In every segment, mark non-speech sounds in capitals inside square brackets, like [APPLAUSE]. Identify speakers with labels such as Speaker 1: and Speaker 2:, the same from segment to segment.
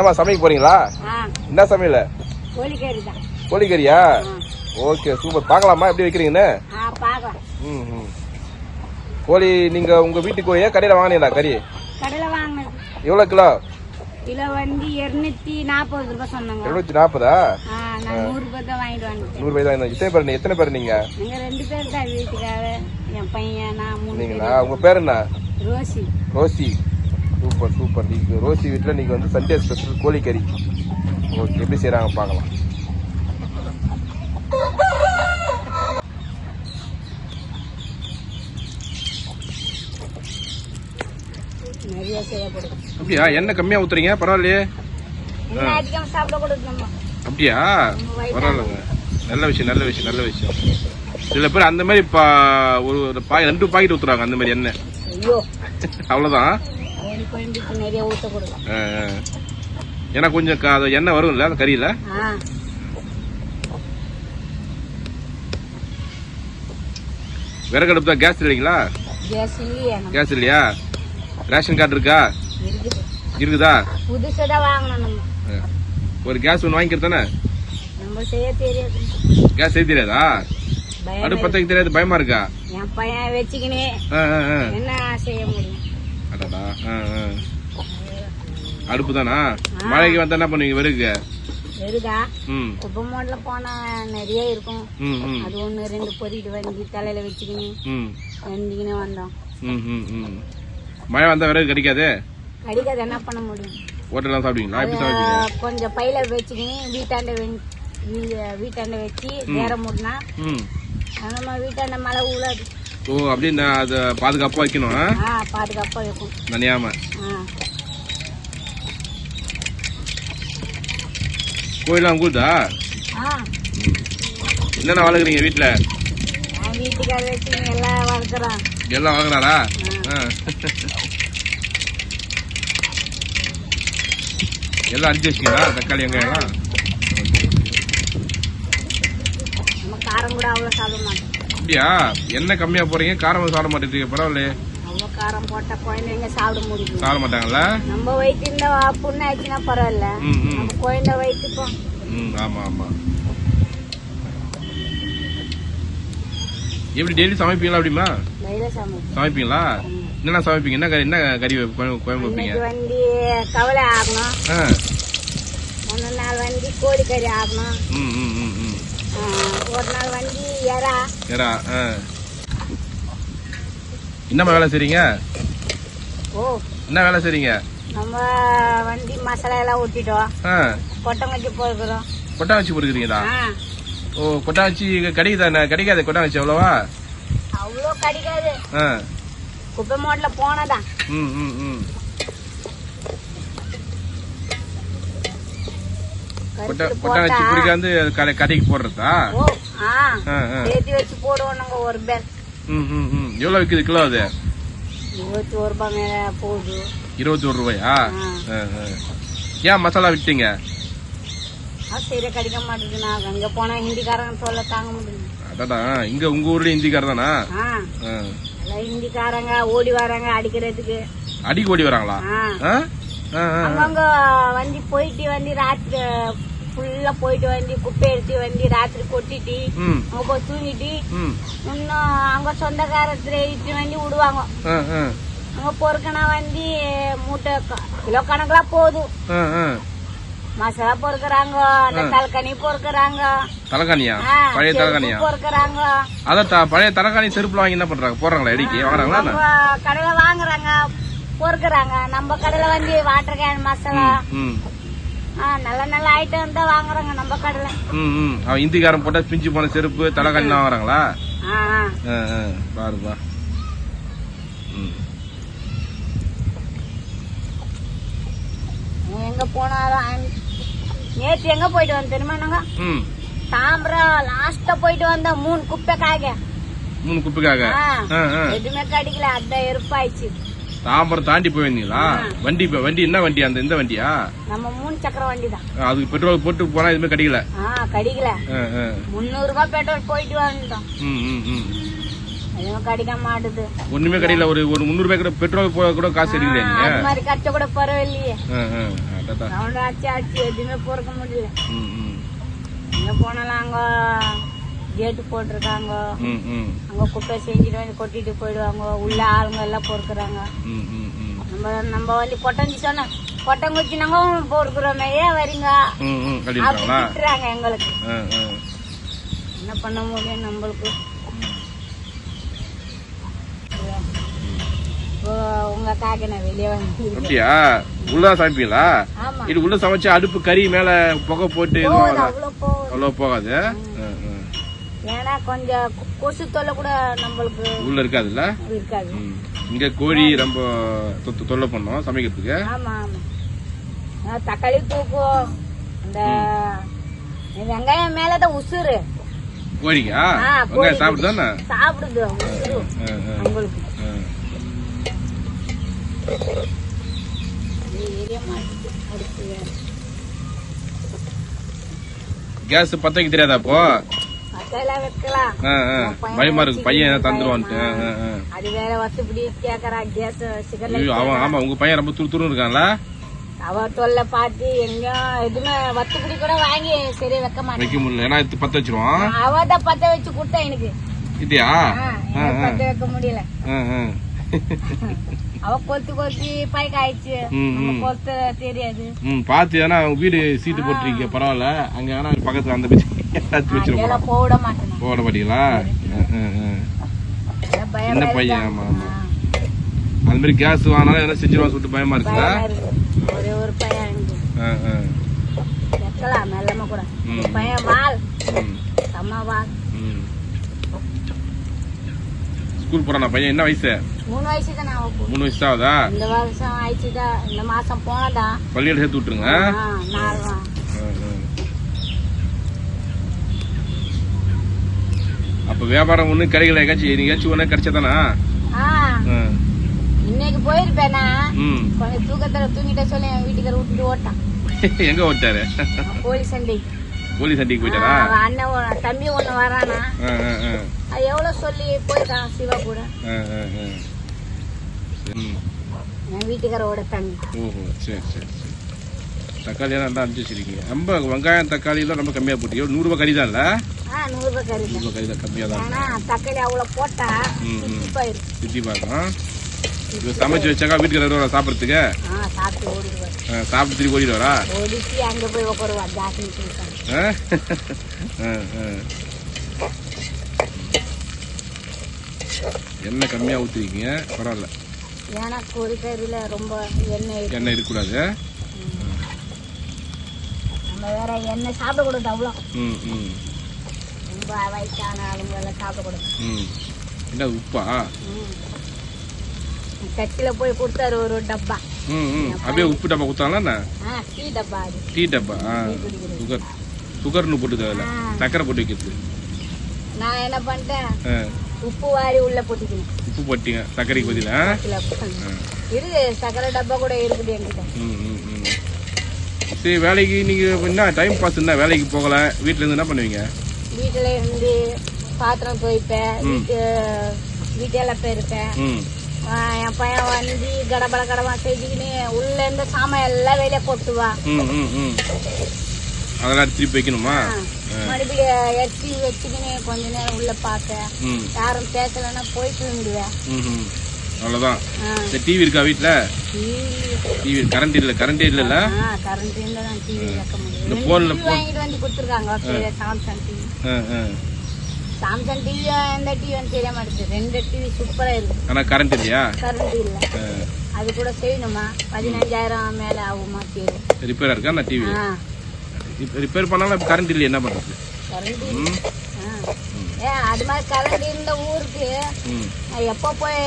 Speaker 1: என்னம்மா சமைக்க போறீங்களா? என்ன சமையல்? கோழிக்கறியா. Okay super. பார்க்கலாமா? எப்படி வைக்கிறீங்கன்னு ம் ம். கோழி நீங்க உங்க வீட்டு கோழியா கடையில வாங்கினீங்களா கறி?
Speaker 2: கடையில்
Speaker 1: எவ்வளோ கிலோ?
Speaker 2: கிலோ வந்து இருநூத்தி நாற்பது ரூபாய் சொன்னாங்க.
Speaker 1: எழுநூத்தி நாற்பதா?
Speaker 2: நூறு ரூபாய் தான் வாங்கிட்டு வந்துட்டேன்
Speaker 1: நூறு ரூபாய் தான் எத்தனை பேர் நீ- எத்தனை பேர் நீங்க?
Speaker 2: நீங்க ரெண்டு பேர் தான் வீட்டுக்கார என் பையன் நான் மூணு
Speaker 1: நீங்களா உங்க பேர் என்ன?
Speaker 2: ரோசி.
Speaker 1: ரோசி. Super super. நீங்க ரோசி வீட்டில் நீங்க வந்து சண்டே ஸ்பெஷல் கோழிக்கறி. ஓகே எப்படி செய்றாங்க பார்க்கலாம். அப்படியா? எண்ணெய் கம்மியா ஊத்துறீங்க? பரவாயில்லையே. அப்படியா? பரவாயில்லைங்க. நல்ல விஷயம் நல்ல விஷயம் நல்ல விஷயம். சில பேர் அந்த மாதிரி பா ஒரு ஒரு பாய் ரெண்டு பாக்கெட் ஊத்துறாங்க அந்த மாதிரி எண்ணெய்.
Speaker 2: ஐயோ.
Speaker 1: அவ்வளோதான்
Speaker 2: நிறைய ஊற்றக்கூடாது
Speaker 1: ஆ. ஏன்னா கொஞ்சம் அது எண்ணெய் வரும்ல அந்த கறியில? விறகு அடுப்பு தான் கேஸ் இல்லைங்களா?
Speaker 2: கேஸ் இல்லையே
Speaker 1: ரேஷன் கார்டு இருக்கா?
Speaker 2: இருக்குது.
Speaker 1: ஒரு கேஸ் ஒன்று வாங்கிக்கிறது தானே?
Speaker 2: நம்ம செய்ய தெரியாது?
Speaker 1: கேஸ் செய்ய தெரியாதா? அடுப்பு பத்த தெரியாது பயமா இருக்கா?
Speaker 2: என் பையன் வச்சுக்கினே. என்ன செய்ய முடியும்?
Speaker 1: அடடா. அடுப்பு தானா மழைக்கு வந்தா என்ன பண்ணுவீங்க வெறுக்கு?
Speaker 2: வருதா
Speaker 1: ம்.
Speaker 2: குப்பை மோட்ல போனா நிறைய இருக்கும். அது ஒண்ணு ரெண்டு பொறிட்டு வந்து தலையில வச்சுக்கினு வந்துக்கினே வந்தோம்.
Speaker 1: மழை வந்தா விறகு கிடைக்காது?
Speaker 2: கடிக்காது என்ன பண்ண முடியும்?
Speaker 1: ஹோட்டல்லாம் சாப்பிடுவீங்களா? எப்படி சாப்பிடுவீங்க
Speaker 2: கொஞ்சம் பையில வச்சுக்கினு வீட்டாண்ட வீட்டாண்ட வச்சு வேற மூடனா நம்ம வீட்டாண்ட மழை ஊழாது
Speaker 1: ஓ அப்படியே நான் அதை பாதுகாப்பாக வைக்கணும் ஆ?
Speaker 2: ஆ பாதுகாப்பா இருக்கும்
Speaker 1: நனையாம கோயிலாம் உங்களுதா என்னென்ன வளர்க்குறீங்க வீட்டில்
Speaker 2: எல்லாம்
Speaker 1: ஆ. எல்லாம் அடிச்சு வச்சிங்களா தக்காளி வெங்காயம்லாம்?
Speaker 2: நம்ம காரம் கூட அவ்வளோ சாப்பிட மாட்டோம்.
Speaker 1: அப்படியா? எண்ணெய் கம்மியா போறீங்க? காரம் சாப்பிட மாட்டேங்க பரவாயில்லையே.
Speaker 2: அவ்வளோ காரம் போட்டா குழந்தைங்க சாப்பிட முடியும்
Speaker 1: சாப்பிட மாட்டாங்கல்ல
Speaker 2: நம்ம வயிற்று இந்த புண்ணு ஆச்சுன்னா பரவாயில்ல. நம்ம குழந்தை வயிற்றுப்போம்
Speaker 1: ம் ஆமா ஆமா. எப்படி டெய்லி சமைப்பீங்களா அப்படிமா? சமைப்பீங்களா? என்னென்ன சமைப்பீங்க? என்ன கறி என்ன கறி குழம்பு வைப்பீங்க?
Speaker 2: வந்து கவலை ஆகணும். ஒன்று நாள் வந்து கோழிக்கறி ஆகணும்.
Speaker 1: ம் ம்.
Speaker 2: ஒரு நாள் வந்து எறா
Speaker 1: ஆ. என்னம்மா வேலை செய்றீங்க?
Speaker 2: ஓ
Speaker 1: என்ன வேலை செய்றீங்க?
Speaker 2: நம்ம வந்து மசாலா எல்லாம்
Speaker 1: ஆ.
Speaker 2: கொட்டங்கச்சி போயிருக்கிறோம்
Speaker 1: கொட்டாச்சி பொறுக்கிறீங்களா?
Speaker 2: ஆ.
Speaker 1: ஓ கொட்டாச்சி கிடைக்குதா கிடைக்காது கொட்டாச்சி அவ்வளோவா?
Speaker 2: அவ்வளோ கிடைக்காது. குப்பை மோட்டில் போனதான்.
Speaker 1: ம் ம் ம். கொட்டா
Speaker 2: கருத்து
Speaker 1: கொட்டாச்சி
Speaker 2: போட்டா
Speaker 1: பிடிக்காந்து கடை கடைக்கு போடுறதா?
Speaker 2: ஏற்றி வச்சு போடுவோம் நாங்கள் ஒரு பேர்
Speaker 1: ம் ம் ம். எவ்வளோ விற்குது கிலோ அது?
Speaker 2: இருபத்தி ஒரு மேலே போகுது
Speaker 1: இருபத்தி ஒரு ரூபாயா. ஏன் மசாலா விட்டீங்க?
Speaker 2: சரியா கிடைக்க மாட்டேங்குது நான் அங்கே போனால் ஹிந்திக்காரங்க சொல்ல தாங்க முடியும்
Speaker 1: அடடா இங்க உங்க ஊர்ல இந்திக்கார தானா
Speaker 2: ஹிந்திக்காரங்க ஓடி வராங்க அடிக்கிறதுக்கு.
Speaker 1: அடிக்கு ஓடி வராங்களா.
Speaker 2: அங்கங்க வந்து போயிட்டு வந்து ராத்திரி ஃபுல்லா போயிட்டு வந்து குப்பை எடுத்து வந்து ராத்திரி கொட்டிட்டு அவங்க தூங்கிட்டு இன்னும் அவங்க சொந்தக்காரத்துல இட்டு வந்து விடுவாங்க. அங்க பொறுக்கனா வந்து மூட்டை கிலோ கணக்குல போதும். மசாலா பொறுக்குறாங்க அந்த தலக்கனி பொறுக்குறாங்க.
Speaker 1: தலைகாணியா
Speaker 2: ஆ,
Speaker 1: பழைய தலைகாணியா
Speaker 2: பொறுக்குறாங்க.
Speaker 1: அதான் பழைய தலைகாணி செருப்புல வாங்கி என்ன பண்றாங்க? போடுறாங்களா இடிக்கு? வாங்குறாங்களா
Speaker 2: கடையில வாங்குறாங்க பொறுக்குறாங்க. நம்ம கடையில வந்து வாட்டர் கேன் மசாலா. நல்ல நல்ல ஐட்டம் தான் வாங்குறாங்க நம்ம கடையில.
Speaker 1: ம் ம். அவன் இந்திக்காரன் போட்டா பிஞ்சு போன செருப்பு தலைகாணி வாங்குறாங்களா. பாருப்பா ம்.
Speaker 2: எங்க போனாலும் நேத்து எங்க போயிட்டு வந்தோம் தெரியுமா நாங்க தாம்பரம் லாஸ்டா போயிட்டு வந்தோம் மூணு குப்பை
Speaker 1: மூணு குப்பைக்காக?
Speaker 2: ஆ.
Speaker 1: ஆ, ஆ.
Speaker 2: எதுவுமே கிடைக்கல அதான் எருப்பாயிடுச்சு.
Speaker 1: தாம்பரம் தாண்டி போயிருந்தீங்களா வண்டி வண்டி என்ன வண்டி? அந்த இந்த வண்டியா?
Speaker 2: நம்ம மூணு சக்கர வண்டி தான்
Speaker 1: அதுக்கு பெட்ரோல் போட்டு போனா எதுவுமே கிடைக்கல?
Speaker 2: கிடைக்கல. முந்நூறு ரூபாய் பெட்ரோல் போயிட்டு வந்தோம்
Speaker 1: ம், ம், ம்.
Speaker 2: அதுவும் கிடைக்க மாட்டுது
Speaker 1: ஒண்ணுமே கடையில ஒரு ஒரு முந்நூறு ரூபாய் கூட பெட்ரோல் போக கூட காசு நீங்க?
Speaker 2: அது மாதிரி கட்ட கூட பரவாயில்லையே. ஆச்சு ஆச்சு. எதுவுமே பொறுக்க முடியல. எங்க போனாலும் அங்க கேட்டு போட்டிருக்காங்க. அங்க குப்பை செஞ்சுட்டு வந்து கொட்டிட்டு போயிடுவாங்க. உள்ள ஆளுங்க எல்லாம் பொறுக்குறாங்க. நம்ம நம்ம வந்து கொட்டஞ்சி சொன்னா கொட்டங்குச்சினாங்க பொறுக்குறோமே. ஏன் வரீங்க? திட்டுறாங்க எங்களுக்கு. என்ன பண்ண முடியும் நம்மளுக்கு? உங்க காக்க நான் வெளியே வந்து
Speaker 1: அப்படியா? உள்ள சமைப்பீங்களா? இது உள்ள சமைச்சு அடுப்பு கறி மேல புகை போட்டு?
Speaker 2: அவ்வளோ போகுது
Speaker 1: அவ்வளோ போகாது ஆ, ஆ.
Speaker 2: ஏன்னா கொஞ்சம் கொசு தொல்லை கூட நம்மளுக்கு
Speaker 1: உள்ள இருக்காதுல்ல?
Speaker 2: இருக்காது.
Speaker 1: இங்க கோழி ரொம்ப தொ- தொல்லை பண்ணோம் சமைக்கிறதுக்கு.
Speaker 2: ஆமா ஆமா. தக்காளி தூக்கும் இந்த வெங்காயம் மேலதான் உசுறு.
Speaker 1: கோழிக்கா? வெங்காயம். சாப்பிடுதானே?
Speaker 2: சாப்பிடுது வேற.
Speaker 1: கேஸ் பத்த தெரியாதா அப்போ?
Speaker 2: வைக்கலாம்.
Speaker 1: பயமா இருக்கு. பையன் தந்துருவான்ட்டு.
Speaker 2: அது வேற வசப்படி கேக்குறா கேஸ்
Speaker 1: ஐயோ, அவன் ஆமா உங்க பையன் ரொம்ப துரு துருன்னு இருக்கான்ல?
Speaker 2: அவ தொல்லை பார்த்து எங்கேயும் எதுவுமே வத்துப்படி கூட வாங்கி சரியா வைக்க மாட்டேன்.
Speaker 1: வைக்க முடியல. ஏன்னா இது பத்த வச்சிருவான்.
Speaker 2: அவ தான் பத்த வச்சு கொடுத்தா எனக்கு.
Speaker 1: இல்லையா
Speaker 2: பத்த வைக்க முடியல. அவ கொத்து கொத்தி பைக் ஆயிடுச்சு. கொத்த தெரியாது.
Speaker 1: ம் பாத்து ஏன்னா வீடு சீட்டு போட்டிருக்கீங்க பரவாயில்ல. அங்க ஆனா பக்கத்துல அந்த பிச்சு
Speaker 2: போட
Speaker 1: மாட்டீங்களா சின்ன? பையன், ஆமா, அது மாதிரி கேஸ் வாங்கினாலும் எதனா செஞ்சிருவான் சொல்லிட்டு பயமா இருக்குதா?
Speaker 2: ஒரே ஒரு பையன். வைக்கலாம் மெல்லமா கூட. பையன் வால் செம்ம வால்.
Speaker 1: ஸ்கூல் போறானா பையன்? என்ன வயசு?
Speaker 2: மூணு வயசு தான்
Speaker 1: மூணு வயசு ஆகுதா?
Speaker 2: இந்த வருஷம் ஆயிடுச்சுதான். இந்த மாசம் போனதான்.
Speaker 1: பள்ளியில சேர்த்து விட்டுருங்க
Speaker 2: ஆ, நாலு வா-
Speaker 1: ஆ, ஆ. அப்ப வியாபாரம் ஒண்ணும் கிடைக்கல எங்காச்சும் எங்கேயாச்சும் ஒண்ணு கிடைச்சதானா?
Speaker 2: இன்னைக்கு போயிருப்பேனா? கொஞ்சம் தூக்கத்துல தூங்கிட்ட சொல்லி என் வீட்டுக்கார விட்டுட்டு ஓட்டான். [LAUGHS]
Speaker 1: எங்க ஓட்டாரு?
Speaker 2: போலீஸ் சண்டை
Speaker 1: போலீஸ் சண்டைக்கு போயிட்டாரா?
Speaker 2: அண்ணன் தம்பி ஒண்ணு வரானா. அது எவ்வளவு சொல்லி போயிருக்கான் சிவா கூட. என் வீட்டுக்காரோட தம்பி.
Speaker 1: ஓஹோ சரி சரி சரி. தக்காளி எல்லாம் நல்லா அனுப்பிச்சு வச்சிருக்கீங்க. ரொம்ப வெங்காயம் தக்காளி எல்லாம் ரொம்ப கம்மியா போட்டீங்க நூறு ரூபாய் கறி தான்ல
Speaker 2: ஆ நூறு ரூபாய் கறி
Speaker 1: நூறு கறி தான் கம்மியா தான்
Speaker 2: ஆனா தக்காளி அவ்வளவு போட்டா. சுத்தி
Speaker 1: பார்க்கலாம். இது சமைச்சு வச்சாக்கா வீட்டுக்கு வருவாரா சாப்பிட்றதுக்கு?
Speaker 2: ஆ சாப்பிட்டு
Speaker 1: திருப்பி ஓடிடுவாரா?
Speaker 2: ஓடிச்சு அங்க போய் உட்காருவா ஜாஸ்தி.
Speaker 1: எண்ணெய் கம்மியா ஊத்திருக்கீங்க பரவாயில்ல.
Speaker 2: ஏன்னா கோரிக்கறியில ரொம்ப எண்ணெய் இருக்கு.
Speaker 1: எண்ணெய் இருக்கக்கூடாது.
Speaker 2: நம்ம வேற எண்ணெய் சாப்பிடக்கூடாது அவ்வளோ.
Speaker 1: ம் ம்.
Speaker 2: வயசான ஆளுங்க எல்லாம் சாப்பிடக்கூடாது
Speaker 1: ம். என்ன உப்பா.
Speaker 2: கட்சியில போய் கொடுத்தாரு ஒரு டப்பா.
Speaker 1: அப்படியே உப்பு டப்பா
Speaker 2: ஆ டீ டப்பா
Speaker 1: டீ டப்பா? சுகர் சுகர்னு போட்டு
Speaker 2: ஆ.
Speaker 1: சக்கரை போட்டு வைக்கிறது.
Speaker 2: நான் என்ன பண்ணிட்டேன்? உப்பு வாரி உள்ள போட்டுக்கணும்
Speaker 1: உப்பு போட்டீங்க சர்க்கரைக்கு பதிலா?
Speaker 2: இருக்கு சக்கரை டப்பா கூட இருக்குது என்கிட்ட.
Speaker 1: ம் ம் ம். சரி வேலைக்கு நீங்க என்ன? டைம் பாஸ் என்ன? வேலைக்கு போகல. வீட்ல இருந்து என்ன பண்ணுவீங்க?
Speaker 2: வீட்டுல இருந்து பாத்திரம் துவைப்பேன்
Speaker 1: ம்.
Speaker 2: வீட்டு வீட்டெல்லாம் ஆ, என் பையன் வந்து கடபட கடமா செஞ்சுக்கின்னு உள்ள இருந்து சாமான் எல்லாம் வெளியே கொட்டுவா.
Speaker 1: அதெல்லாம் திருப்பி வைக்கணுமா?
Speaker 2: மறுபடியும் எச்சி வச்சுக்கின்னு கொஞ்ச நேரம் உள்ள
Speaker 1: ம்.
Speaker 2: யாரும் பேசலைன்னா போயிட்டு ஆ.
Speaker 1: இந்த டிவி இருக்கா வீட்டில்?
Speaker 2: டிவி
Speaker 1: கரண்ட் இல்லை கரண்டே இல்லைல்ல
Speaker 2: ஆ கரண்ட் முடியும்.
Speaker 1: இந்த போன்ல
Speaker 2: வாங்கிட்டு வந்து கொடுத்துருக்காங்க. சாம்சங் டிவி சாம்சங் டிவி எந்த டிவின்னு தெரிய மாட்டேங்குது ரெண்டு டிவி சூப்பரா இருக்கு.
Speaker 1: ஆனால் கரண்ட் இல்லையா?
Speaker 2: கரண்ட் இல்ல. அது கூட செய்யணுமா? பதினஞ்சாயிரம் மேல ஆகுமா தீரும்
Speaker 1: ரிப்பேரா இருக்கா நான் டிவி ரிப்பேர் பண்ணாலும் கரண்ட் இல்லை. என்ன பண்ணுறது
Speaker 2: கரண்ட் அது மாதிரி கரண்ட் இருந்த ஊருக்கு நான் எப்போ போய்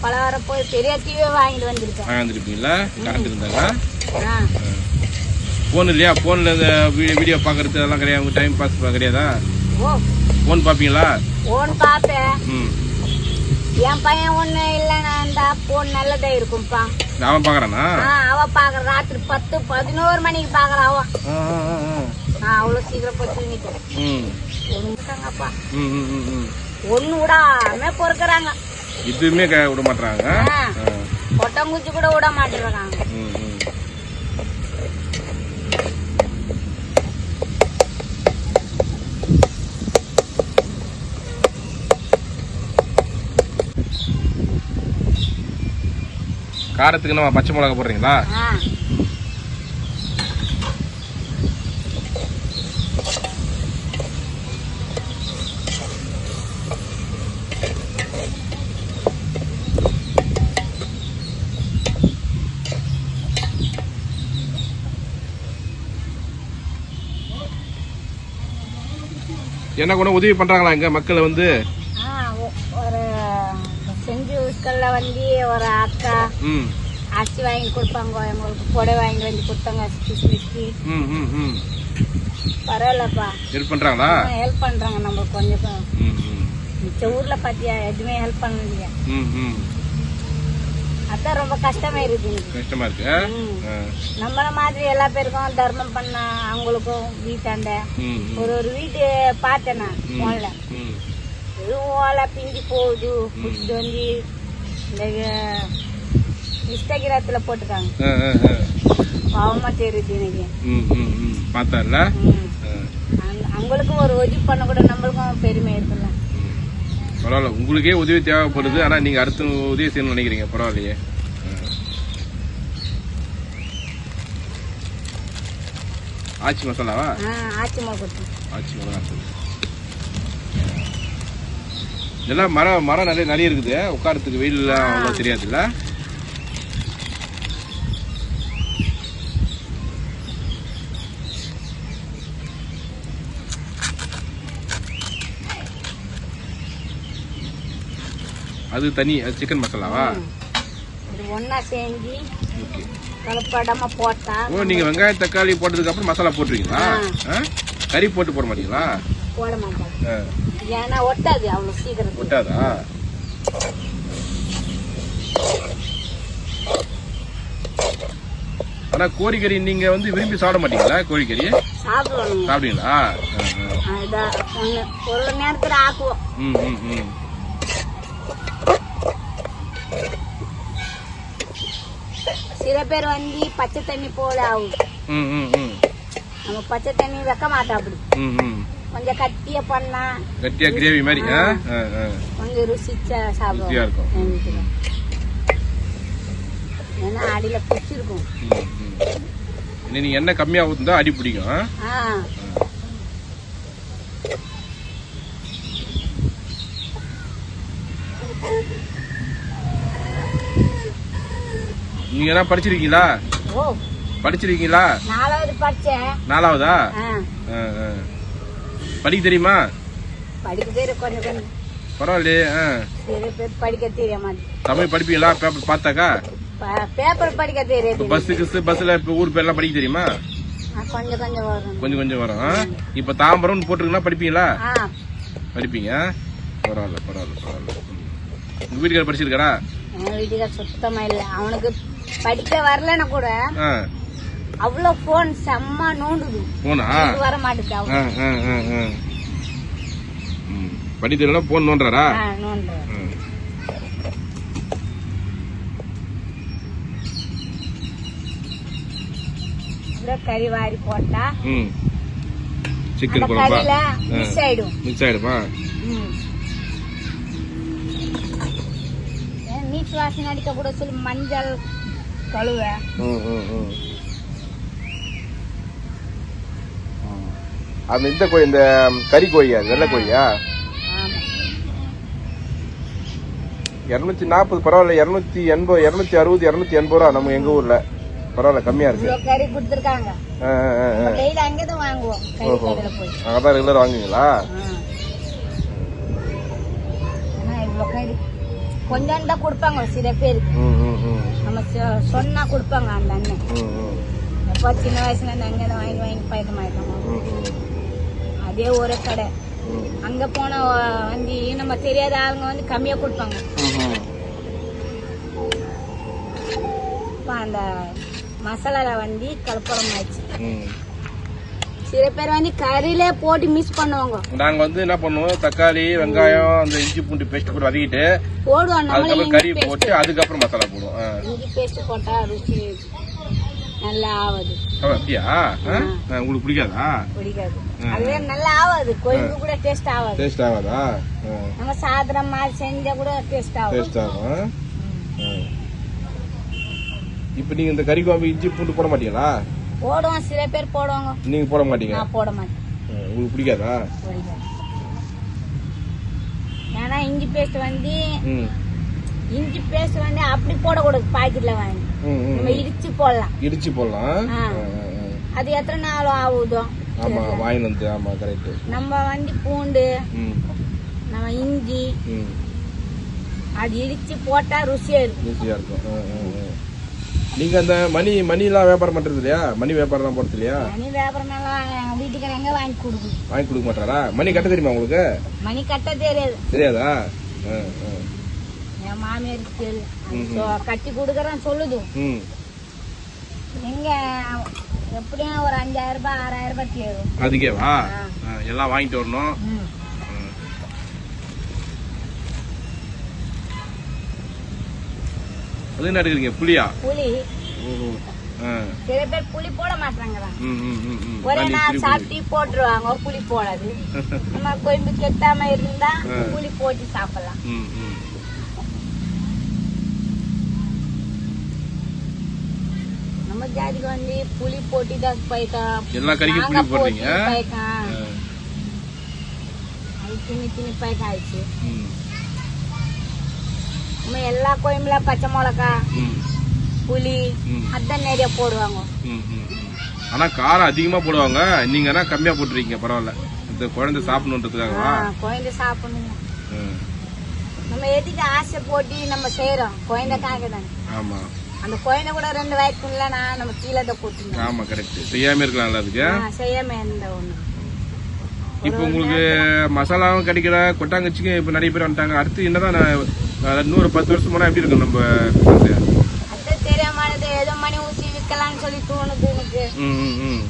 Speaker 2: பலவாரம் போய் பெரிய டிவியே வாங்கிட்டு வந்திருக்கேன்.
Speaker 1: வாங்கிருப்பீங்களா கரண்ட் இருந்தாக்கா
Speaker 2: ஆ.
Speaker 1: ஃபோன் இல்லையா? ஃபோனில் இந்த வீடியோ பார்க்கறது அதெல்லாம் கிடையாது. உங்கள் டைம் பாஸ் கிடையாதா? ஃபோன் பார்ப்பீங்களா
Speaker 2: ஓன் பார்ப்பேன்
Speaker 1: ம்.
Speaker 2: என் பையன் ஒண்ணு இல்லைன்னா அந்த போன் நல்லதா இருக்கும்பா.
Speaker 1: அவன் பாக்குறானா?
Speaker 2: அவ பாக்குற ராத்திரி பத்து பதினோரு மணிக்கு பாக்குற அவ
Speaker 1: ஆ, ஆ, ஆ, ஆ.
Speaker 2: நான் அவ்வளவு சீக்கிரம் போய் தூங்கிட்டேன்.
Speaker 1: ம்.
Speaker 2: ஒண்ணுட்டாங்கப்பா
Speaker 1: ம், ம், ம், ம்.
Speaker 2: ஒண்ணு விடாம பொறுக்குறாங்க.
Speaker 1: இதுவுமே விட மாட்டாங்க.
Speaker 2: கொட்டங்குச்சி கூட விட மாட்டேறாங்க
Speaker 1: காரத்துக்கு நம்ம பச்சை மிளகா போடுறீங்களா. என்ன கூட உதவி பண்றாங்களா இங்க மக்கள் வந்து
Speaker 2: வந்து ஒரு அக்கா. அரிசி வாங்கி கொடுப்பாங்க எங்களுக்கு புடவை வாங்கி வந்து கொடுத்தாங்க
Speaker 1: ம்
Speaker 2: பரவாயில்லப்பா.
Speaker 1: ஹெல்ப் பண்றாங்களா?
Speaker 2: ஹெல்ப் பண்றாங்க நம்மளுக்கு கொஞ்சம் மிச்ச ஊர்ல பாத்தியா எதுவுமே ஹெல்ப் பண்ணலையா அதான் ரொம்ப கஷ்டமா இருக்கு.
Speaker 1: கஷ்டமா இருக்கு.
Speaker 2: நம்மள மாதிரி எல்லா பேருக்கும் தர்மம் பண்ண அவங்களுக்கும் வீட்டாண்ட. ஒரு ஒரு வீட்டு பார்த்தேன் நான் போன்ல
Speaker 1: ம்.
Speaker 2: வெறும் ஓலை பிஞ்சு போகுது பிடிச்சிட்டு வந்து இந்த இன்ஸ்டாகிராத்துல போட்டுருக்காங்க.
Speaker 1: ஆ, ஆ, ஆ.
Speaker 2: பாவமா தெரியுது எனக்கு.
Speaker 1: பார்த்தால
Speaker 2: அவங்களுக்கும் ஒரு உதவி பண்ண கூட நம்மளுக்கும் பெருமை இருக்குல்ல.
Speaker 1: பரவாயில்ல. உங்களுக்கே உதவி தேவைப்படுது. ஆனா நீங்க அடுத்த உதவி செய்யணும்னு நினைக்கிறீங்க. பரவாயில்லையே. ஆச்சி மசாலாவா?
Speaker 2: ஆச்சி கொடுத்தேன்.
Speaker 1: ஆச்சி தூள். இதெல்லாம் மரம் மரம் நிறைய நிறைய இருக்குது. உட்காரத்துக்கு வெயில்ல அவ்வளோ தெரியாதுல்ல. அது தனி அது சிக்கன் மசாலாவா
Speaker 2: செஞ்சு போட்டா
Speaker 1: ஓ நீங்க வெங்காயம் தக்காளி போட்டதுக்கு அப்புறம் மசாலா போட்டுருவீங்களா? கறி போட்டு போட மாட்டீங்களா?
Speaker 2: போட மாட்டாங்க
Speaker 1: ஆ.
Speaker 2: ஏன்னா ஒட்டாது அவ்வளவு சீக்கிரம்
Speaker 1: ஒட்டாதா? ஆனா கோழிக்கறி நீங்க வந்து விரும்பி சாப்பிட மாட்டீங்களா கோழிக்கறி? சாப்பிடுவீங்களா?
Speaker 2: ஒரு நேரத்துல ஆக்குவோம்.
Speaker 1: ம் ம் ம்.
Speaker 2: சில பேர் வந்து பச்சை தண்ணி போல ஆகும்.
Speaker 1: ம் ம் ம்.
Speaker 2: நம்ம பச்சை தண்ணி வைக்க மாட்டோம் அப்படி.
Speaker 1: ம் ம்.
Speaker 2: கொஞ்சம் கட்டிய பண்ணா.
Speaker 1: கட்டியா கிரேவி மாதிரி
Speaker 2: கொஞ்சம் ருசிச்சா சாப்பிடுவோம்
Speaker 1: இருக்கும்.
Speaker 2: ஏன்னா அடியில பிடிச்சிருக்கும்.
Speaker 1: நீங்க எண்ணெய் கம்மியா ஊத்துந்தா அடி பிடிக்கும் நீங்க என்ன படிச்சிருக்கீங்களா? படிச்சிருக்கீங்களா?
Speaker 2: நாலாவது படிச்சேன்.
Speaker 1: நாலாவதா?
Speaker 2: ஆ,
Speaker 1: ஆ. படிக்க தெரியுமா?
Speaker 2: தெரியும்
Speaker 1: பரவாயில்லையே
Speaker 2: படிக்க தெரிய மாட்டேன்
Speaker 1: தமிழ் படிப்பீங்களா? பேப்பர் பார்த்தாக்கா?
Speaker 2: பேப்பர் படிக்க தெரியாது
Speaker 1: இப்போ பஸ்ஸு கிஸ் பஸ்ஸில் இப்போ ஊர் பேர்லாம் படிக்க தெரியுமா?
Speaker 2: கொஞ்சம் கொஞ்சம் வரும்.
Speaker 1: கொஞ்சம் கொஞ்சம் வரும்? இப்போ தாம்பரம்னு போட்டிருக்குன்னா படிப்பீங்களா?
Speaker 2: ஆ.
Speaker 1: படிப்பீங்க. பரவாயில்ல பரவாயில்ல பரவாயில்ல. உங்க வீட்டுக்கார படிச்சிருக்காரா?
Speaker 2: என் வீட்டுக்கு சுத்தமா இல்ல. அவனுக்கு படிக்க வரலன்னா கூட
Speaker 1: ஆ
Speaker 2: அவ்வளவு போன் செம்ம நோண்டுது.
Speaker 1: போனா
Speaker 2: வர மாட்டுது
Speaker 1: ஆ
Speaker 2: அவன்
Speaker 1: ஆ ஆ ஆ. ம். பண்ணி தெரியல போன் நோண்டுறாரா.
Speaker 2: கறி வாரி போட்டா
Speaker 1: சிக்கன் குழம்பா?
Speaker 2: மிஸ் ஆயிடும்.
Speaker 1: மிக்ஸ் ஆயிடுமா?
Speaker 2: ம். ஏன் நீச்சு வாசனை அடிக்க கூட சொல்லி மஞ்சள் கழுவ
Speaker 1: ம் ம் ம் அந்த இந்த கோழி இந்த கறி கோழியா வெள்ளை கோழியா? இரநூத்தி நாற்பது பரவாயில்ல இரநூத்தி எண்பது இரநூத்தி அறுபது இரநூத்தி எண்பது ரூபா. நம்ம எங்க ஊர்ல. பரவாயில்ல கம்மியா இருக்கு.
Speaker 2: கறி கொடுத்துருக்காங்க.
Speaker 1: ஓஹோ. அங்கதான் ரெகுலர் வாங்குவீங்களா?
Speaker 2: கொஞ்சம் தான் கொடுப்பாங்க சில பேருக்கு. நம்ம சொன்னா கொடுப்பாங்க அந்த அண்ணன். எப்போ சின்ன வயசுல அங்கே வாங்கி வாங்கி பழக்கமாயிட்டோம். அதே ஒரு கடை. அங்க போனா வந்து நம்ம தெரியாத ஆளுங்க வந்து கம்மியா கொடுப்பாங்க. அந்த மசாலால வந்து கலப்படம் ஆயிடுச்சு. சில பேர் வந்து கறியிலே போட்டு மிஸ் பண்ணுவாங்க.
Speaker 1: நாங்க வந்து என்ன பண்ணுவோம்? தக்காளி வெங்காயம் அந்த இஞ்சி பூண்டு பேஸ்ட் போட்டு வதக்கிட்டு
Speaker 2: போடுவோம்.
Speaker 1: அதுக்கப்புறம் கறி போட்டு அதுக்கப்புறம் மசாலா போடுவோம்.
Speaker 2: இஞ்சி பேஸ்ட் போட்டா ருசி நல்லா ஆகுது
Speaker 1: ஓ, அப்படியா உங்களுக்கு பிடிக்காதா?
Speaker 2: பிடிக்காது. அதுவே நல்லா ஆகாது கொழும்பு கூட டேஸ்ட் ஆகாதா? நம்ம சாதனம் மாதிரி செஞ்சா கூட டேஸ்ட் ஆகும்.
Speaker 1: டேஸ்ட் ஆகும். இப்போ நீங்க இந்த கறி குழம்பு இஞ்சி பூண்டு போட மாட்டீங்களா?
Speaker 2: போடுவோம். சில பேர் போடுவாங்க.
Speaker 1: நீங்க போட மாட்டீங்க?
Speaker 2: நான் போட மாட்டேன்.
Speaker 1: உங்களுக்கு பிடிக்காதா?
Speaker 2: ஏன்னா இஞ்சி பேஸ்ட் வந்து இஞ்சி பேஸ்ட் வந்து அப்படி போடக்கூடாது. பாக்கெட்ல வாங்கி. நம்ம இடிச்சு போடலாம்.
Speaker 1: இடிச்சு போடலாம்.
Speaker 2: அது எத்தனை நாள் ஆகுதோ.
Speaker 1: ஆமா வாயின் வந்து ஆமா கரெக்ட்
Speaker 2: நம்ம வந்து பூண்டு நம்ம இஞ்சி அது இடிச்சு போட்டா ருசியா இருக்கும்.
Speaker 1: ஈஸியா இருக்கும். நீங்க அந்த மணி மணிலாம் வியாபாரம் பண்றது இல்லையா? மணி வியாபாரம் போறது இல்லையா?
Speaker 2: மணி வியாபாரமெல்லாம் எங்க வீட்டுக்கு எங்க வாங்கி கொடுக்குது
Speaker 1: வாங்கி கொடுக்க மாட்டாரா? மணி கட்ட தெரியுமா உங்களுக்கு?
Speaker 2: மணி கட்ட தெரியாது.
Speaker 1: தெரியாதா?
Speaker 2: மாமியாருக்கு கட்டி கொடுக்கறேன் சொல்லுது.
Speaker 1: ம்.
Speaker 2: எங்க எப்படியும் ஒரு அஞ்சாயிரம் ரூபாய் ஆறாயிரம் ரூபாய் தேரும்
Speaker 1: அதுக்கேவா? எல்லாம் வாங்கிட்டு வரணும்.
Speaker 2: ம்.
Speaker 1: ஆ. அது என்ன எடுக்கிறீங்க? புளியா?
Speaker 2: புளி. சில பேர் புளி போட மாட்டாங்கறாங்க
Speaker 1: ம் ம் ம் ம்.
Speaker 2: ஒரே நாள் சாப்பிட்டு போட்டுருவாங்க புளி போடாது. நம்ம கொழும்பு கெட்டாம இருந்தா. புளி போட்டு சாப்பிடலாம்
Speaker 1: ம் ம்
Speaker 2: நம்ம ஜாதிக்கு வந்து புளி போட்டு தான் பைக்கம்
Speaker 1: எல்லா கறிக்கும் புளி போடுறீங்க?
Speaker 2: பைக்கம்
Speaker 1: ஆ.
Speaker 2: அது சின்ன சின்ன பைக்கம் ஆயிடுச்சு. நம்ம எல்லா கோயம்புல பச்சை மிளகா புளி. அதான் நிறைய போடுவாங்க.
Speaker 1: ஆனா காரம் அதிகமா போடுவாங்க. நீங்க ஆனா கம்மியா போட்டுருக்கீங்க? பரவாயில்ல. இந்த குழந்தை சாப்பிடணுன்றதுக்காகவா?
Speaker 2: குழந்தை சாப்பிடணும். நம்ம எதுக்கு ஆசை போட்டு நம்ம செய்யறோம் குழந்தைக்காக தானே.
Speaker 1: ஆமா.
Speaker 2: அந்த குழந்தை கூட ரெண்டு வயசுக்குள்ளனா நம்ம கீழே தான் போட்டுருந்தோம்.
Speaker 1: ஆமா கரெக்ட் செய்யாம இருக்கலாம்ல அதுக்கு?
Speaker 2: செய்யாம இருந்த ஒண்ணு.
Speaker 1: இப்போ உங்களுக்கு மசாலாவும் கிடைக்கல கொட்டாங்கச்சிக்கு இப்ப நிறைய பேர் வந்துட்டாங்க. அடுத்து என்னதான் நான், இன்னொரு பத்து வருஷம் போனா எப்படி இருக்கும் நம்ம?
Speaker 2: அது தெரியாமது ஏதோ மணி ஊசி விற்கலாம்னு சொல்லி தோணுது எனக்கு.
Speaker 1: ம் ம் ம்.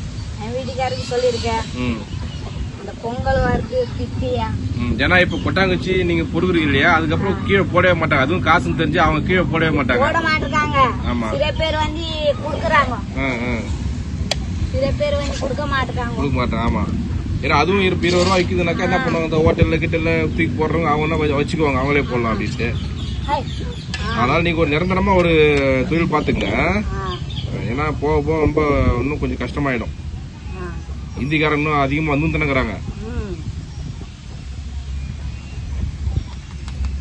Speaker 2: என் வீட்டுக்காரருக்கு சொல்லியிருக்கேன். பொங்கல் வருது
Speaker 1: ம் ஏன்னா இப்ப கொட்டாங்கச்சி நீங்க பொறுக்குறீங்க இல்லையா அதுக்கப்புறம் கீழே போடவே மாட்டாங்க. அதுவும் காசுன்னு தெரிஞ்சு அவங்க கீழே போடவே மாட்டாங்க.
Speaker 2: போட மாட்டிருக்காங்க
Speaker 1: ஆமா.
Speaker 2: சில பேர் வந்து குடுக்குறாங்க.
Speaker 1: ம் ம்
Speaker 2: சில பேர் வந்து கொடுக்க மாட்டிருக்காங்க
Speaker 1: கொடுக்க மாட்டேன் ஆமா. ஏன்னா அதுவும் இரு- இருபது ரூபா விற்குதுனாக்கா என்ன பண்ணுவாங்க? இந்த ஹோட்டல்ல கிட்டல தூக்கி போடுறவங்க அவங்க என்ன வச்சுக்குவாங்க? அவங்களே போடலாம் அப்படின்ட்டு. அதனால நீங்க ஒரு நிரந்தரமா ஒரு தொழில் பாத்துங்க ஏன்னா போக போக ரொம்ப இன்னும் கொஞ்சம் கஷ்டமாயிடும். இந்திக்காரங்க இன்னும் அதிகமா வந்து தானேங்கிறாங்க
Speaker 2: ம்.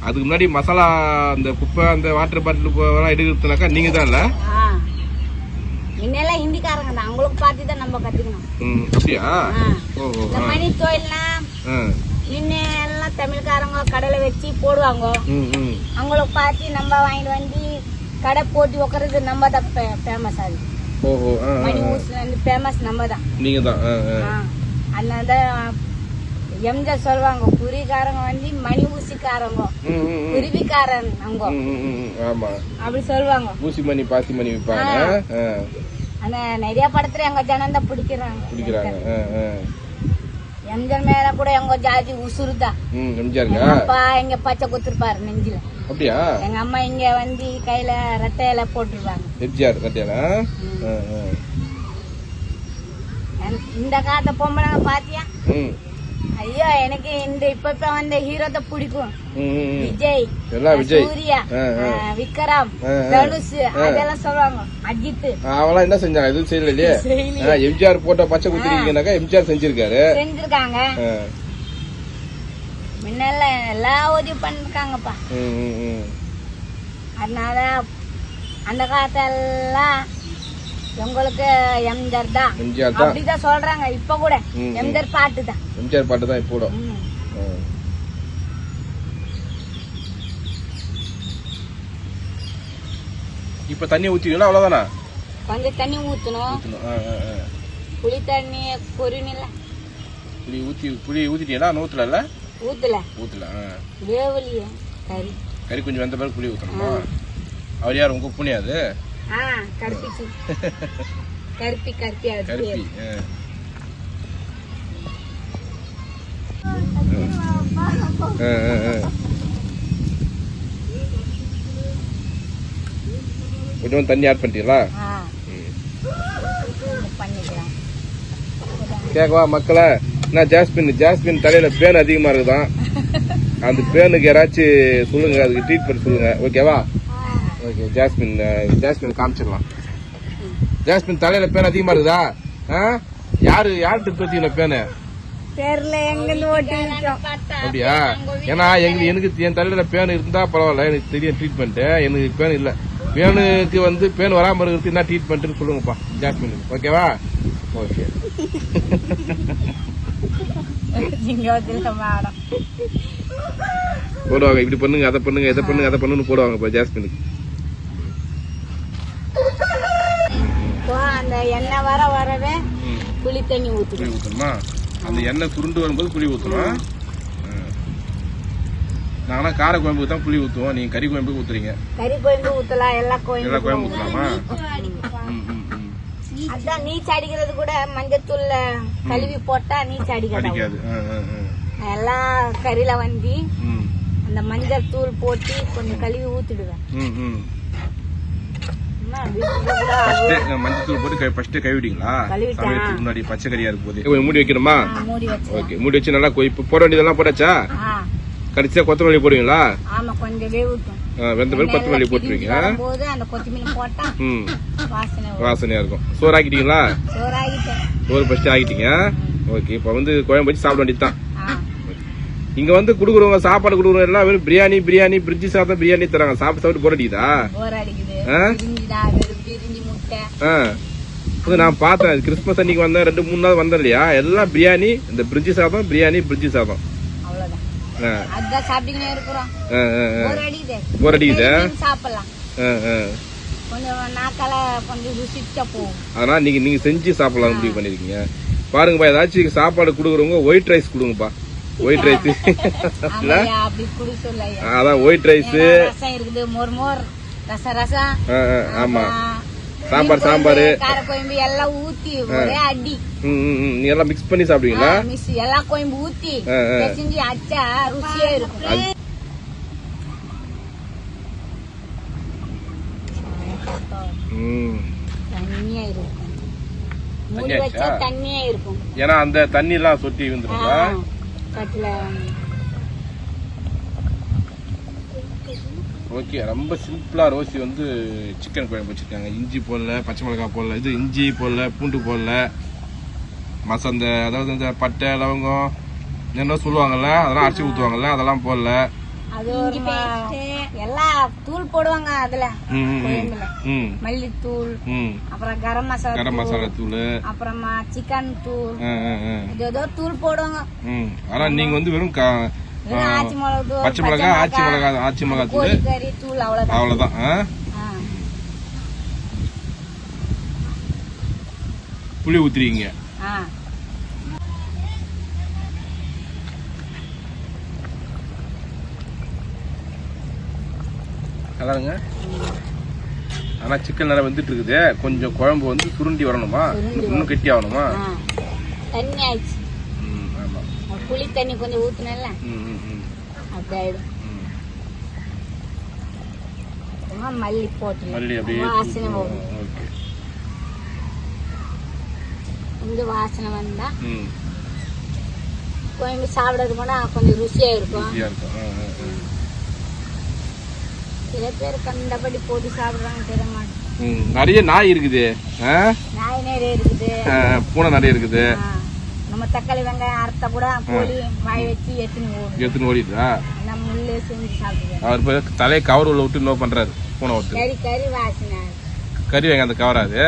Speaker 1: அதுக்கு முன்னாடி மசாலா அந்த குப்பை அந்த வாட்டர் பாட்டில் எடுக்கிறதுனாக்கா நீங்க தான் இல்ல.
Speaker 2: முன்னெல்லாம் ஹிந்திக்காரங்க தான் அவங்களுக்கு பார்த்து தான் நம்ம கத்துக்கணும்
Speaker 1: ம், அப்படியா
Speaker 2: ஆ.
Speaker 1: ஓஹோ
Speaker 2: இந்த. மணி தொழில்னா
Speaker 1: ஆ.
Speaker 2: முன்ன எல்லாம் தமிழ்காரங்க கடையில வச்சு போடுவாங்க
Speaker 1: ம் ம்
Speaker 2: அவங்கள பார்த்து நம்ம வாங்கிட்டு வந்து கடை போட்டு உட்கறது நம்ம தான் ஃபேமஸ் அது
Speaker 1: ஓஹோ ஆ, ஆ,
Speaker 2: மணி. ஊசி வந்து ஃபேமஸ் நம்ம தான்
Speaker 1: நீங்க தான்.
Speaker 2: அதனால தான் எம்ஜிஆர் சொல்லுவாங்க குறிக்காரங்க வந்து மணி ஊசிக்காரங்க. குருவிக்காரன்.
Speaker 1: ஆமா.
Speaker 2: அப்படி சொல்லுவாங்க
Speaker 1: ஊசி மணி பாசி மணி விற்பாங்க
Speaker 2: ஆனா நிறைய படத்துல எங்க ஜனம் தான் பிடிக்கிறாங்க.
Speaker 1: ஆ.
Speaker 2: எம்ஜிஆர் மேல கூட எங்க ஜாதி உசுருதான்
Speaker 1: ம் எம்ஜிஆருங்க
Speaker 2: அப்பா இங்க பச்சை குத்துருப்பாரு நெஞ்சில.
Speaker 1: அப்படியா?
Speaker 2: எங்க அம்மா இங்க வந்து கையில ரெட்டையில போட்டுருப்பாங்க
Speaker 1: எம்ஜிஆர்.
Speaker 2: என்- இந்த காலத்த பொம்பளை பாத்தியா? ஐயோ எனக்கு இந்த இப்ப வந்த ஹீரோ தான் பிடிக்கும். விஜய்
Speaker 1: எல்லாம் விஜய்.
Speaker 2: சூர்யா விக்ரம். தனுஷ் அதெல்லாம் சொல்லுவாங்க. அஜித்
Speaker 1: அவெல்லாம் என்ன செஞ்சாங்க? எதுவும் செய்யல இல்லையே? எம்ஜிஆர் போட்ட பச்சை குத்திருக்கீங்கனாக்கா எம்ஜிஆர் செஞ்சிருக்காரு.
Speaker 2: செஞ்சிருக்காங்க. முன்னெல்லாம் எல்லா உதவி பண்ணிருக்காங்கப்பா. அதனால அந்த காலத்தெல்லாம் எங்களுக்கு எம்ஜிஆர் தான்.
Speaker 1: எம்ஜிஆர் தான்.
Speaker 2: அப்படிதான் சொல்றாங்க இப்ப கூட. எம்ஜிஆர் பாட்டு தான்
Speaker 1: எம்ஜிஆர் பாட்டு தான் இப்போ. இப்ப தண்ணி ஊத்திக்கலாம் அவ்வளவுதானா?
Speaker 2: கொஞ்சம் தண்ணி ஊத்தணும்.
Speaker 1: ஊத்தணும்.
Speaker 2: புளி தண்ணி பொரியல
Speaker 1: புளி ஊற்றி புளி ஊற்றிட்டீங்களா நூற்றுல
Speaker 2: ஊத்துல.
Speaker 1: ஊற்றல
Speaker 2: வேவலியே கறி.
Speaker 1: கறி கொஞ்சம் வெந்த பிறகு புளி ஊற்றணுமா அவர் யார்? உங்கள் புண்ணியா அது
Speaker 2: ஆ கருப்பிச்சு. கருப்பி கருப்பி அது
Speaker 1: கருப்பி ஆ. ஆ. கொஞ்சம் தண்ணி ஆட் பண்ணிட்டீங்களா? கேட்கவா மக்களே? என்ன ஜாஸ்மின் ஜாஸ்மின் தலையில பேன் அதிகமா இருக்குதான். அந்த பேனுக்கு யாராச்சும் சொல்லுங்க அதுக்கு ட்ரீட்மெண்ட் சொல்லுங்க. ஓகேவா ஓகே ஜாஸ்மின் ஜாஸ்மின் காமிச்சிடலாம். ஜாஸ்மின் தலையில பேன் அதிகமா இருக்குதா? யாரு யார்கிட்ட தோத்தின பேனு?
Speaker 2: தெரியல எங்கிருந்து
Speaker 1: அப்படியா? ஏன்னா எங்க எனக்கு என் தலையில பேன் இருந்தா பரவாயில்ல எனக்கு தெரியும் ட்ரீட்மெண்ட் எனக்கு பேன் இல்ல. பேனுக்கு வந்து பேன் வராம இருக்கிறதுக்கு என்ன ட்ரீட்மெண்ட்னு சொல்லுங்கப்பா ஜாஸ்மின் ஓகேவா ஓகே போடுவாங்க இப்படி பண்ணுங்க அதை பண்ணுங்க இதை பண்ணுங்க அதை பண்ணுன்னு போடுவாங்க இப்போ ஜாஸ்மினுக்கு
Speaker 2: அந்த எண்ணெய் வர வரவே. புளி தண்ணி
Speaker 1: ஊற்றணுமா அந்த எண்ணெய் சுருண்டு வரும்போது புளி ஊற்றணும் நாங்கன்னா கார குழம்புக்கு தான் புளி ஊற்றுவோம் நீங்க கறி குழம்புக்கு ஊத்துறீங்க.
Speaker 2: கறி கோயம்பு ஊத்தலாம் எல்லா
Speaker 1: எல்லா
Speaker 2: கோயம்பு
Speaker 1: குழம்பு ஊற்றலாமா ம் ம்
Speaker 2: அதான் நீச்ச அடிக்கிறது கூட மஞ்சத்தூள்ல கழுவி போட்டா நீச்ச அடிக்காது. எல்லாம் கறியில வந்து அந்த மஞ்சள் தூள் போட்டு கொஞ்சம் கழுவி ஊத்திடுவேன்
Speaker 1: ம் ம்
Speaker 2: அம்மா, வீட்டுல கூட
Speaker 1: ஃபர்ஸ்ட் மஞ்சள் தூள் போட்டு கை- ஃபர்ஸ்ட் கைவிட்டீங்களா
Speaker 2: கழுவிட்டேன்.
Speaker 1: சமையலுக்கு முன்னாடி பச்சை கறியா இருக்கும் போது. மூடி வைக்கணுமா?
Speaker 2: ஆ, மூடி வச்சு.
Speaker 1: ஓகே மூடி வச்சு நல்லா இப்போ போட வேண்டியதெல்லாம் போட்டாச்சா? கடைசியா கொத்தமல்லி போடுவீங்களா? வெந்த பிறகு கொத்தமல்லி போட்டுருவீங்க. ம். வாசனையா இருக்கும். சோறு ஆக்கிட்டீங்களா சோறு ஃபர்ஸ்ட் ஆக்கிட்டீங்க. ஓகே இப்போ வந்து குழம்பு வச்சு சாப்பிட வேண்டியது தான். இங்க வந்து குடுக்குறவங்க சாப்பாடு குடுக்குறவங்க எல்லாம் வெறும் பிரியாணி பிரியாணி பிரிட்ஜி சாதம் பிரியாணி தராங்க. சாப்பிட்டு சாப்பிட்டு போர் அது நான் பார்த்தேன். கிறிஸ்மஸ் அன்னைக்கு வந்தேன் ரெண்டு மூணு நாள் வந்தேன் இல்லையா எல்லாம் பிரியாணி இந்த பிரிட்ஜி சாதம் பிரியாணி பிரிட்ஜி சாதம்.
Speaker 2: போர் அடிக்குது.
Speaker 1: ஆனா நீங்க நீங்க செஞ்சு சாப்பிடலாம் முடிவு பண்ணிருக்கீங்க. பாருங்கப்பா ஏதாச்சும் சாப்பாடு கொடுக்குறவங்க ஒயிட் ரைஸ் கொடுங்கப்பா. ஒயிட் [LAUGHS] ரைஸ் அதான் ஒயிட் ரைஸ்
Speaker 2: ரசம் ரசம்
Speaker 1: ஆமா. சாம்பார், சாம்பார்.
Speaker 2: குழம்பு, கார கோயம்பு எல்லாம் ஊத்தி ஒரே அடி.
Speaker 1: நீங்க எல்லாம் மிக்ஸ் பண்ணி சாப்பிடுவீங்களா?
Speaker 2: மிஸ் எல்லா கோயம்பு ஊத்தி. செஞ்சு அச்சா ருசியா இருக்கும். தண்ணியா இருக்கும். மூடி
Speaker 1: தண்ணியா
Speaker 2: வச்சா
Speaker 1: இருக்கா?
Speaker 2: தண்ணியா இருக்கும்.
Speaker 1: ஏன்னா அந்த தண்ணி எல்லாம் சொட்டி வந்துருங்களா
Speaker 2: கட்டில
Speaker 1: ஓகே ரொம்ப சிம்பிளா ரோசி வந்து சிக்கன் குழம்பு வச்சிருக்காங்க. இஞ்சி போடல பச்சை மிளகாய் போடல இது இஞ்சி போடல பூண்டு போடல. மசந்த அதாவது இந்த பட்டை லவங்கம் என்ன சொல்லுவாங்கல்ல அதெல்லாம் அரைச்சி ஊற்றுவாங்கல்ல அதெல்லாம் போடல.
Speaker 2: தூள் போடுவாங்க அதுல. மல்லித்தூள் அப்புறம் கரம் மசாலா
Speaker 1: கரம் மசாலா தூள்.
Speaker 2: அப்புறமா சிக்கன் தூள். ஏதோ தூள் போடுவாங்க.
Speaker 1: ம். ஆனா நீங்க வந்து வெறும் கா-
Speaker 2: வெறும் ஆச்சி மிளகு
Speaker 1: பச்சை ஆச்சி மிளகாய் தூள்.
Speaker 2: அவ்வளவுதான்.
Speaker 1: புளி ஊத்துறீங்க.
Speaker 2: ஆ.
Speaker 1: அதானுங்க ஆனா சிக்கன் நல்லா வந்துட்டு இருக்குது கொஞ்சம் குழம்பு வந்து சுருண்டி வரணுமா? இன்னும் கெட்டி ஆகணுமா.
Speaker 2: தண்ணி ஆயிடுச்சு. புளி தண்ணி கொஞ்சம் ஊத்துனல அப்படி ஆயிடும் மல்லி போட்டு.
Speaker 1: மல்லி அப்படியே
Speaker 2: வாசனை வரும்.
Speaker 1: ஓகே.
Speaker 2: கொஞ்சம் வாசனை வந்தா
Speaker 1: ம்.
Speaker 2: கோயம்பு சாப்பிடறது கூட கொஞ்சம் ருசியா இருக்கும். சில பேர் கண்டபடி போட்டு சாப்பிடுறாங்க தெரிய மாட்டேன்
Speaker 1: நிறைய நாய் இருக்குது?
Speaker 2: நாய் நிறைய இருக்குது.
Speaker 1: பூனை நிறைய இருக்குது.
Speaker 2: நம்ம தக்காளி வெங்காயம் அறுத்த கூட கோழி வாய் வச்சு எடுத்துன்னு ஓடும்
Speaker 1: எடுத்துன்னு ஓடிடுதா?
Speaker 2: நம்ம செஞ்சு சாப்பிடுவோம்.
Speaker 1: அவர் போய் தலையை கவர் உள்ள விட்டு நோ பண்றாரு பூனை விட்டு
Speaker 2: கறி கறி வாசனை
Speaker 1: கறி வைங்க அந்த கவராது.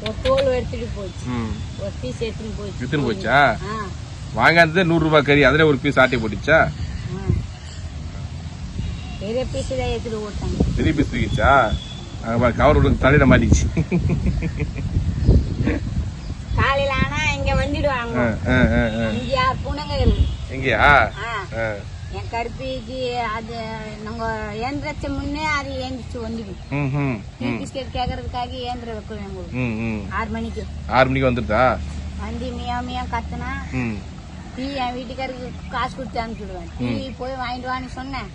Speaker 2: ஒரு தோல் எடுத்துட்டு போச்சு
Speaker 1: ம்.
Speaker 2: ஒரு பீஸ் எடுத்துன்னு போச்சு
Speaker 1: எடுத்துன்னு போச்சா வாங்காதது நூறு ரூபாய் கறி அதுல ஒரு பீஸ் ஆட்டி போட்டுச்சா.
Speaker 2: பெரிய பீஸ் தான் எடுத்துட்டு ஓட்டாங்க.
Speaker 1: பெரிய பீஸ் தூக்கிச்சா கவர் தலையில மாட்டிச்சு
Speaker 2: காலையில இங்க வந்துடுவாங்க.
Speaker 1: ஆ, ஆ, ஆ, ஆ.
Speaker 2: இங்க பூனைங்க இருக்கு
Speaker 1: எங்கயா
Speaker 2: ஆ.
Speaker 1: ஆ.
Speaker 2: என் கருப்பிக்கு அது நாங்க ஏந்திரச்ச முன்னே அது ஏந்திச்சு வந்துடும். பிஸ்கெட் கேக்குறதுக்காக ஏந்திர வைக்கணும் எங்களுக்கு. ஆறு மணிக்கு.
Speaker 1: ஆறு மணிக்கு
Speaker 2: வந்து மியா மியா கத்துனா டீ என் வீட்டுக்காருக்கு காசு கொடுத்து அனுப்பிச்சுடுவேன். டீ போய் வாங்கிட்டு வான்னு சொன்னேன்.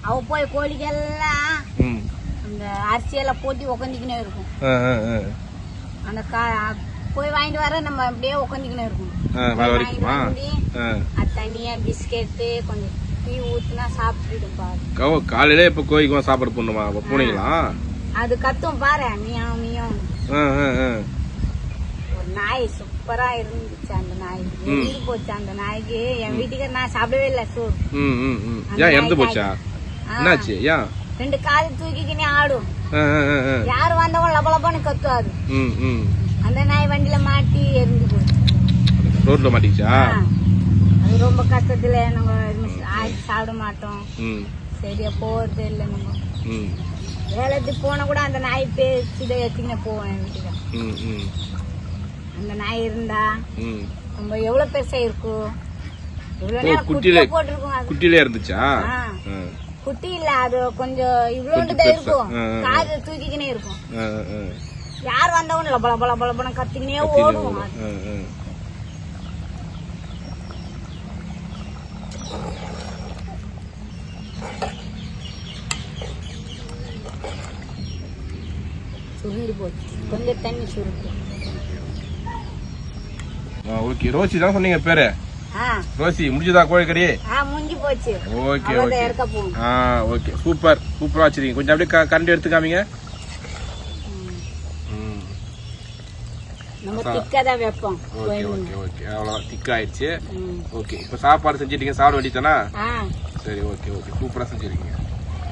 Speaker 2: அவ போய் கோழிக்கெல்லாம் அந்த அரிசியெல்லாம் போட்டு உக்காந்துக்கினே இருக்கும். அந்த கா போய் வாங்கிட்டு வர நம்ம அப்படியே உக்காந்துக்கினே இருக்கும். தனியா பிஸ்கெட்டு கொஞ்சம் டீ ஊத்துனா சாப்பிட்டுட்டு
Speaker 1: காலையில இப்ப சாப்பாடு பண்ணுமா அப்ப போனீங்களா?
Speaker 2: அது கத்தும் பாரு
Speaker 1: ஆ.
Speaker 2: ஒரு நாய் சூப்பரா இருந்துச்சு அந்த நாய். இறந்து போச்சு அந்த நாய்க்கு. என் வீட்டுக்கு நான் சாப்பிடவே இல்லை சோறு
Speaker 1: ஏன் இறந்து போச்சா. என்னாச்சு? ஏன்?
Speaker 2: ரெண்டு காது தூக்கிக்கினே ஆடும். யார் வந்தவங்க லப லபான்னு கத்தும் அது.
Speaker 1: ம், ம்.
Speaker 2: அந்த நாய் வண்டியில மாட்டி எரிஞ்சு போச்சு.
Speaker 1: ரோட்ல மாட்டிக்கிச்சா
Speaker 2: ஆ. அது ரொம்ப கஷ்டத்துல நாங்க ஆக்கி சாப்பிட மாட்டோம். சரியா போறது இல்லை நம்ம. வேலைக்கு போனா கூட அந்த நாய் இதை வச்சுக்கினே போவோம் என் வீட்டுக்கு. அந்த நாய் இருந்தா. நம்ம எவ்வளவு பெருசா இருக்கும்? இவ்வளவு
Speaker 1: ஓ,
Speaker 2: நேரம் போட்டிருக்கும்
Speaker 1: இருந்துச்சா?
Speaker 2: குட்டி இல்ல அது கொஞ்சம் இவ்வளோண்டு. இருக்கும். காது தூக்கிக்கினே இருக்கும். யார் வந்தவங்க லப லப லப லபன கத்திக்கினே
Speaker 1: கத்தியில
Speaker 2: ஓடும்
Speaker 1: ஓடும். ஆ, ஆ.
Speaker 2: சுருண்டு போச்சு கொஞ்சம் தண்ணி சுருட்டு
Speaker 1: ஆ, ஓகே ரோசி தான் சொன்னீங்க பேரு ரோசி முடிஞ்சதா கோழிக்கறி?
Speaker 2: ஆ முடிஞ்சு போச்சு.
Speaker 1: Okay okay. ஆ ஓகே. சூப்பர். சூப்பரா வச்சிருக்கீங்க. கொஞ்சம் அப்படியே கரண்டி எடுத்து காமிங்க சாப்பாடு செஞ்சுட்டீங்க. சாப்பிட வேண்டியதானா சரி ஓகே ஓகே. சூப்பரா செஞ்சிருக்கீங்க.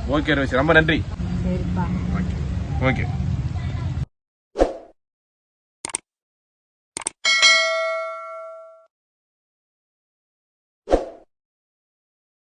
Speaker 1: Okay Rosie. ரொம்ப நன்றி. ஓகே.